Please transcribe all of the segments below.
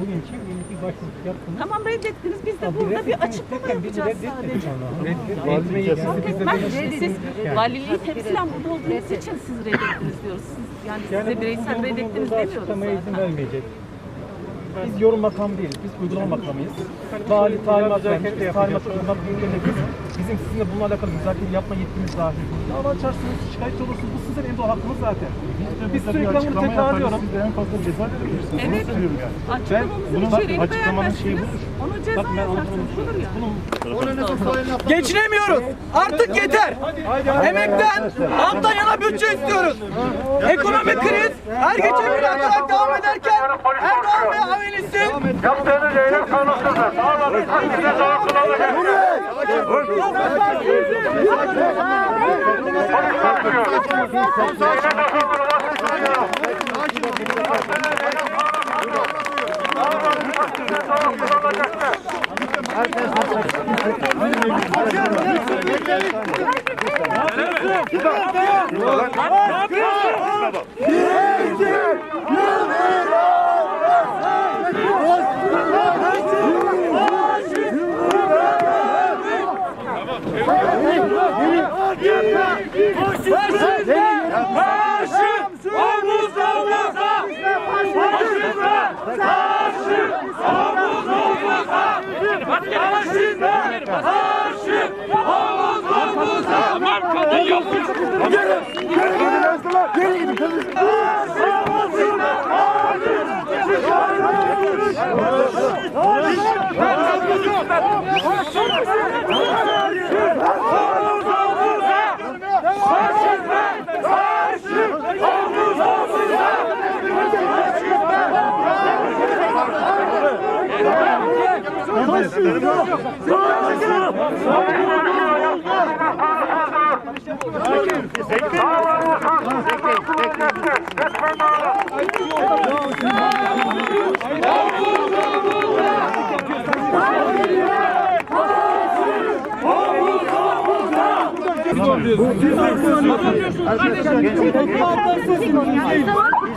Bugün için bir başvuru yaptınız. Tamam reddettiniz. Biz de Ya bir burada bir açıklama yapacağız sadece. Fark etmez. Siz valiliği temsilen burada olduğunuz için siz reddettiniz diyoruz. Siz, yani, Yani size bireysel reddettiniz burada demiyoruz açıklamaya izin zaten. vermeyecek. Biz yorum makam değiliz. Biz uygulama makamıyız. Vali talimat vermiş. Biz talimat uygulamak biz bizim sizinle bununla alakalı müzakere yapma yetkimiz dahil. Dava açarsınız, şikayetçi olursunuz. Bu sizin en doğal hakkınız zaten. Biz sürekli bunu tekrarlıyorum. Siz de en fazla ceza verebilirsiniz. Evet. Onu söylüyorum yani. Açıklamamızın bunun içeriğini açıklamanın şeyi beğenmezsiniz. budur. Onu ceza Bak ben yazarsınız. Budur ya. Geçinemiyoruz. Artık yeter. Emekten, halktan yana bütçe istiyoruz. Ekonomik kriz her geçen gün artarak devam ederken Erdoğan ve avelisi Yaptığınız eylem kanunsuzdur. Herkes Ağlamayın. Size zaman kullanacak.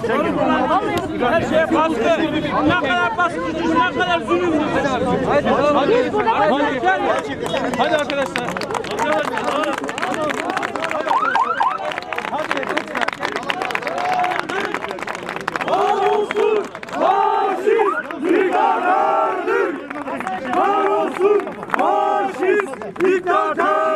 Her şeye baskı. Ne kadar baskı, ne kadar zulüm. Hadi, hadi, hadi, hadi, arkadaşlar. Lütfen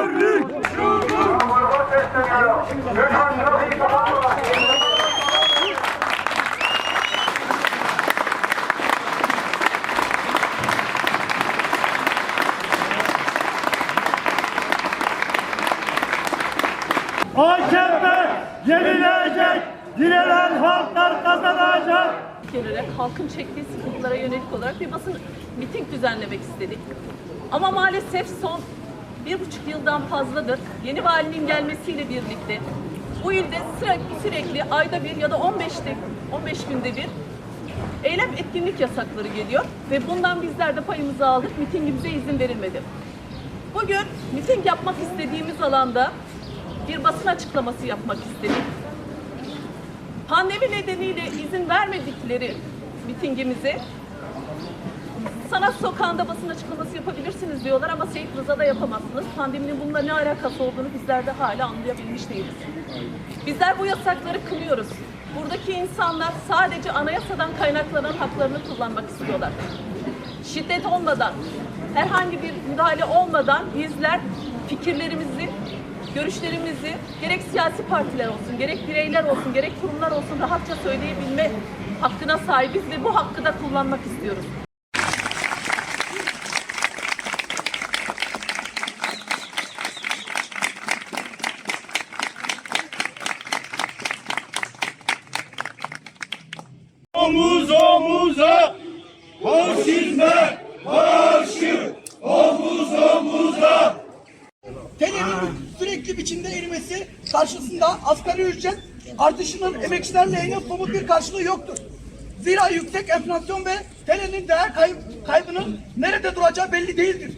AKP yenilecek, direnen halklar kazanacak. gelerek halkın çektiği sıkıntılara yönelik olarak bir basın miting düzenlemek istedik. Ama maalesef son bir buçuk yıldan fazladır yeni valinin gelmesiyle birlikte bu ilde sürekli, sürekli ayda bir ya da 15'te 15 günde bir eylem etkinlik yasakları geliyor ve bundan bizler de payımızı aldık. Mitingimize izin verilmedi. Bugün miting yapmak istediğimiz alanda bir basın açıklaması yapmak istedik. Pandemi nedeniyle izin vermedikleri mitingimize sanat sokağında basın açıklaması yapabilirsiniz diyorlar ama Seyit Rıza'da yapamazsınız. Pandeminin bununla ne alakası olduğunu bizler de hala anlayabilmiş değiliz. Bizler bu yasakları kınıyoruz. Buradaki insanlar sadece anayasadan kaynaklanan haklarını kullanmak istiyorlar. Şiddet olmadan, herhangi bir müdahale olmadan bizler fikirlerimizi, görüşlerimizi gerek siyasi partiler olsun, gerek bireyler olsun, gerek kurumlar olsun rahatça söyleyebilme hakkına sahibiz ve bu hakkı da kullanmak istiyoruz. Omuz omuza, faşizme karşı, omuz omuza. TL'nin sürekli biçimde erimesi karşısında asgari ücret artışının emekçiler lehine somut bir karşılığı yoktur. Zira yüksek enflasyon ve TL'nin değer kay- kaybının nerede duracağı belli değildir.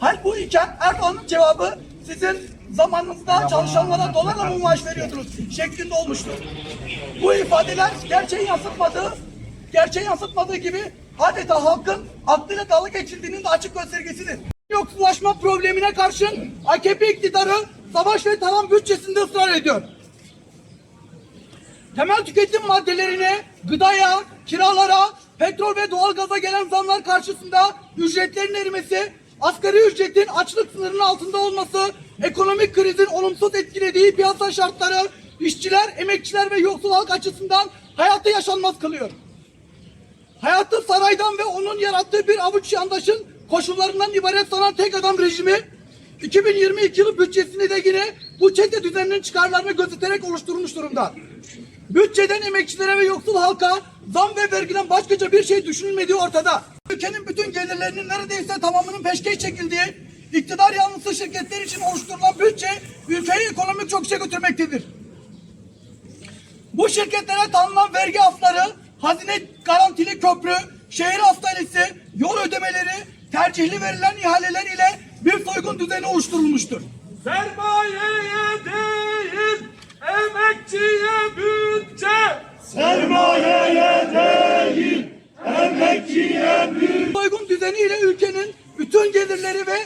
Hal bu iken Erdoğan'ın cevabı sizin zamanınızda çalışanlara dolarla mı maaş veriyordunuz şeklinde olmuştur. Bu ifadeler gerçeği yansıtmadığı, gerçeği yansıtmadığı gibi adeta halkın aklıyla dalga geçildiğinin de açık göstergesidir. Yoksullaşma problemine karşın AKP iktidarı savaş ve talan bütçesinde ısrar ediyor. Temel tüketim maddelerine, gıdaya, kiralara, petrol ve doğalgaza gelen zamlar karşısında ücretlerin erimesi, asgari ücretin açlık sınırının altında olması, ekonomik krizin olumsuz etkilediği piyasa şartları, işçiler, emekçiler ve yoksul halk açısından hayatı yaşanmaz kılıyor. Hayatı saraydan ve onun yarattığı bir avuç yandaşın koşullarından ibaret sanan tek adam rejimi 2022 yılı bütçesini de yine bu çete düzeninin çıkarlarını gözeterek oluşturmuş durumda. Bütçeden emekçilere ve yoksul halka zam ve vergiden başkaca bir şey düşünülmediği ortada. Ülkenin bütün gelirlerinin neredeyse tamamının peşkeş çekildiği iktidar yanlısı şirketler için oluşturulan bütçe ülkeyi ekonomik çok şey götürmektedir. Bu şirketlere tanınan vergi hafları, hazine garantili köprü, şehir hastanesi, yol ödemeleri, tercihli verilen ihaleler ile bir soygun düzeni oluşturulmuştur. Sermayeye değil, emekçiye bütçe. Sermayeye değil, emekçiye bütçe. Soygun düzeniyle ülkenin bütün gelirleri ve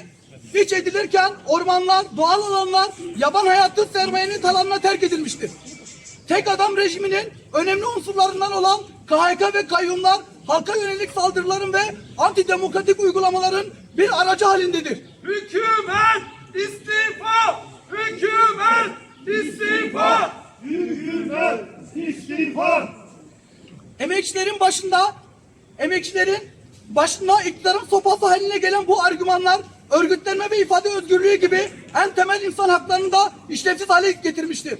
iç edilirken ormanlar, doğal alanlar, yaban hayatı sermayenin talanına terk edilmiştir. Tek adam rejiminin önemli unsurlarından olan KHK ve kayyumlar halka yönelik saldırıların ve antidemokratik uygulamaların bir aracı halindedir. Hükümet istifa! Hükümet istifa! Hükümet istifa! Emekçilerin başında, emekçilerin başında iktidarın sopası haline gelen bu argümanlar örgütlenme ve ifade özgürlüğü gibi en temel insan haklarını da işlevsiz hale getirmiştir.